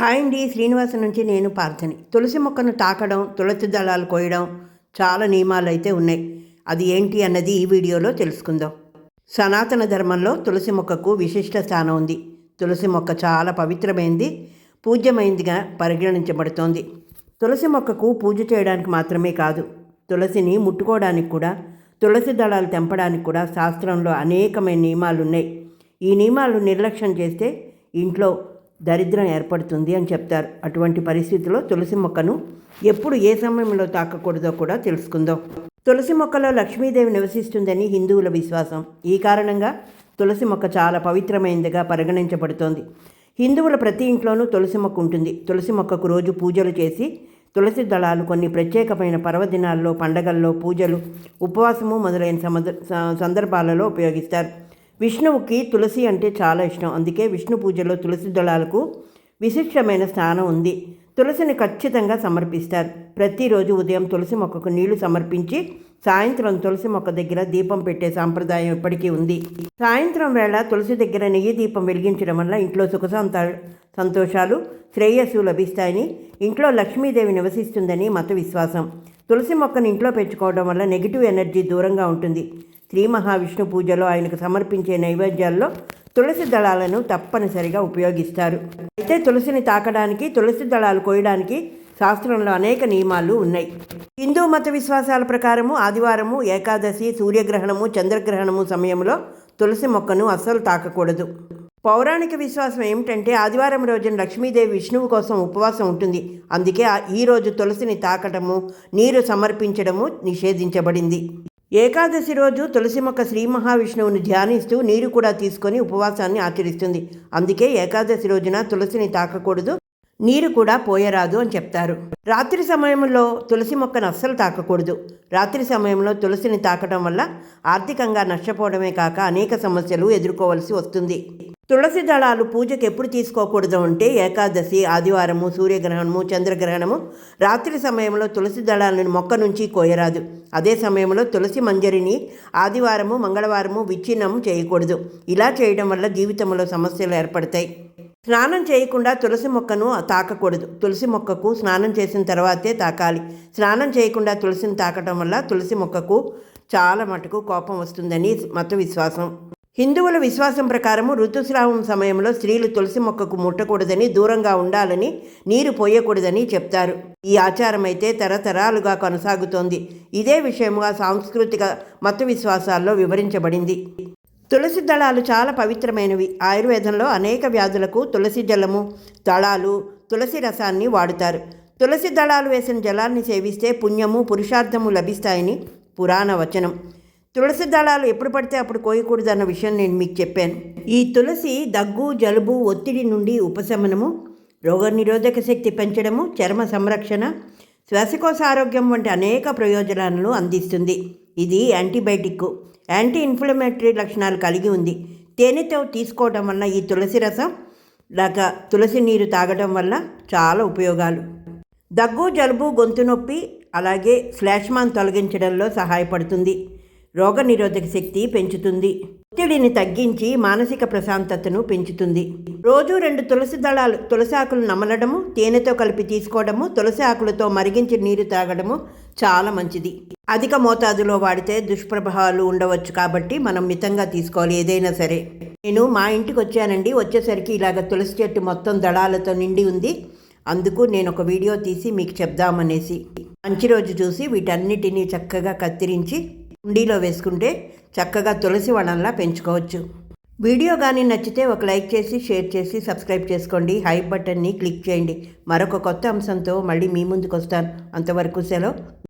Hi అండి శ్రీనివాస నుంచి నేను పార్థని. తులసి మొక్కను తాకడం తులసి దళాలు కోయడం చాలా నియమాలు అయితే ఉన్నాయి. అది ఏంటి అన్నది ఈ వీడియోలో తెలుసుకుందాం. సనాతన ధర్మంలో తులసి మొక్కకు విశిష్ట స్థానం ఉంది. తులసి మొక్క చాలా పవిత్రమైంది పూజ్యమైందిగా పరిగణించబడుతోంది. తులసి మొక్కకు పూజ చేయడానికి మాత్రమే కాదు తులసిని ముట్టుకోవడానికి కూడా తులసి దళాలు తెంపడానికి కూడా శాస్త్రంలో అనేకమైన నియమాలు ఉన్నాయి ఈ నియమాలు నిర్లక్ష్యం చేస్తే ఇంట్లో దరిద్రం ఏర్పడుతుంది అని చెప్తారు. అటువంటి పరిస్థితిలో తులసి మొక్కను ఎప్పుడు ఏ సమయంలో తాకకూడదో కూడా తెలుసుకుందాం. తులసి మొక్కలో లక్ష్మీదేవి నివసిస్తుందని హిందువుల విశ్వాసం. ఈ కారణంగా తులసి మొక్క చాలా పవిత్రమైనదిగా పరిగణించబడుతోంది. హిందువుల ప్రతి ఇంట్లోనూ తులసి మొక్క ఉంటుంది. తులసి మొక్కకు రోజు పూజలు చేసి తులసి దళాలు కొన్ని ప్రత్యేకమైన పర్వదినాల్లో పండగల్లో పూజలు ఉపవాసము మొదలైన సమద స- సందర్భాలలో ఉపయోగిస్తారు. విష్ణువుకి తులసి అంటే చాలా ఇష్టం. అందుకే విష్ణు పూజలో తులసి దళాలకు విశిష్టమైన స్థానం ఉంది. తులసిని ఖచ్చితంగా సమర్పిస్తారు. ప్రతిరోజు ఉదయం తులసి మొక్కకు నీళ్ళు సమర్పించి సాయంత్రం తులసి మొక్క దగ్గర దీపం పెట్టే సాంప్రదాయం ఇప్పటికీ ఉంది. సాయంత్రం వేళ తులసి దగ్గర నెయ్యి దీపం వెలిగించడం వల్ల ఇంట్లో సుఖ సంతోషాలు శ్రేయస్సు లభిస్తాయని ఇంట్లో లక్ష్మీదేవి నివసిస్తుందని మత విశ్వాసం. తులసి మొక్కను ఇంట్లో పెంచుకోవడం వల్ల నెగిటివ్ ఎనర్జీ దూరంగా ఉంటుంది. శ్రీ మహావిష్ణు పూజలో ఆయనకు సమర్పించే నైవేద్యాల్లో తులసి దళాలను తప్పనిసరిగా ఉపయోగిస్తారు. అయితే తులసిని తాకడానికి తులసి దళాలు కోయడానికి శాస్త్రంలో అనేక నియమాలు ఉన్నాయి. హిందూ మత విశ్వాసాల ప్రకారము ఆదివారము ఏకాదశి సూర్యగ్రహణము చంద్రగ్రహణము సమయంలో తులసి మొక్కను అస్సలు తాకకూడదు. పౌరాణిక విశ్వాసం ఏమిటంటే ఆదివారం రోజున లక్ష్మీదేవి విష్ణువు కోసం ఉపవాసం ఉంటుంది. అందుకే ఈరోజు ఈ రోజు తులసిని తాకటము నీరు సమర్పించడము నిషేధించబడింది. ఏకాదశి రోజు తులసి మొక్క శ్రీ మహావిష్ణువుని ధ్యానిస్తూ నీరు కూడా తీసుకొని ఉపవాసాన్ని ఆచరిస్తుంది. అందుకే ఏకాదశి రోజున తులసిని తాకకూడదు నీరు కూడా పోయరాదు అని చెప్తారు. రాత్రి సమయంలో తులసి మొక్కను అస్సలు తాకకూడదు. రాత్రి సమయంలో తులసిని తాకడం వల్ల ఆర్థికంగా నష్టపోవడమే కాక అనేక సమస్యలు ఎదుర్కోవలసి వస్తుంది. తులసి దళాలు పూజకు ఎప్పుడు తీసుకోకూడదు అంటే ఏకాదశి ఆదివారము సూర్యగ్రహణము చంద్రగ్రహణము. రాత్రి సమయంలో తులసి దళాలను మొక్క నుంచి కోయరాదు. అదే సమయంలో తులసి మంజరిని ఆదివారము మంగళవారము విచ్ఛిన్నము చేయకూడదు. ఇలా చేయడం వల్ల జీవితంలో సమస్యలు ఏర్పడతాయి. స్నానం చేయకుండా తులసి మొక్కను తాకకూడదు. తులసి మొక్కకు స్నానం చేసిన తర్వాతే తాకాలి. స్నానం చేయకుండా తులసిని తాకటం వల్ల తులసి మొక్కకు చాలా మటుకు కోపం వస్తుందని మత విశ్వాసం. హిందువుల విశ్వాసం ప్రకారము ఋతుస్రావం సమయంలో స్త్రీలు తులసి మొక్కకు ముట్టకూడదని దూరంగా ఉండాలని నీరు పోయకూడదని చెప్తారు. ఈ ఆచారం అయితే తరతరాలుగా కొనసాగుతోంది. ఇదే విషయముగా సాంస్కృతిక మత విశ్వాసాల్లో వివరించబడింది. తులసి దళాలు చాలా పవిత్రమైనవి. ఆయుర్వేదంలో అనేక వ్యాధులకు తులసి జలము దళాలు తులసి రసాన్ని వాడుతారు. తులసి దళాలు వేసిన జలాన్ని సేవిస్తే పుణ్యము పురుషార్థము లభిస్తాయని పురాణ వచనం తులసి దళాలు ఎప్పుడు పడితే అప్పుడు కోయకూడదన్న విషయం నేను మీకు చెప్పాను. ఈ తులసి దగ్గు జలుబు ఒత్తిడి నుండి ఉపశమనము రోగనిరోధక శక్తి పెంచడము చర్మ సంరక్షణ శ్వాసకోశ ఆరోగ్యం వంటి అనేక ప్రయోజనాలను అందిస్తుంది. ఇది యాంటీబయాటిక్ యాంటీ ఇన్ఫ్లమేటరీ లక్షణాలు కలిగి ఉంది. తేనెతో తీసుకోవడం వల్ల ఈ తులసి రసం లేక తులసి నీరు తాగడం వల్ల చాలా ఉపయోగాలు. దగ్గు జలుబు గొంతు నొప్పి అలాగే శ్లేష్మాన్ తొలగించడంలో సహాయపడుతుంది. రోగనిరోధక శక్తి పెంచుతుంది. ఒత్తిడిని తగ్గించి మానసిక ప్రశాంతతను పెంచుతుంది. రోజు రెండు తులసి దళాలు తులసి ఆకులు నమలడము తేనెతో కలిపి తీసుకోవడము తులసి ఆకులతో మరిగించి నీరు తాగడము చాలా మంచిది. అధిక మోతాదులో వాడితే దుష్ప్రభావాలు ఉండవచ్చు కాబట్టి మనం మితంగా తీసుకోవాలి ఏదైనా సరే. నేను మా ఇంటికి వచ్చానండి. వచ్చేసరికి ఇలాగ తులసి చెట్టు మొత్తం దళాలతో నిండి ఉంది. అందుకు నేను ఒక వీడియో తీసి మీకు చెప్దామనేసి. మంచి రోజు చూసి వీటన్నిటినీ చక్కగా కత్తిరించి కుండీలో వేసుకుంటే చక్కగా తులసి వనంలా పెంచుకోవచ్చు. వీడియో కానీ నచ్చితే ఒక లైక్ చేసి షేర్ చేసి సబ్స్క్రైబ్ చేసుకోండి. హై బటన్ని క్లిక్ చేయండి. మరొక కొత్త అంశంతో మళ్ళీ మీ ముందుకు వస్తాను అంతవరకు సెలవు.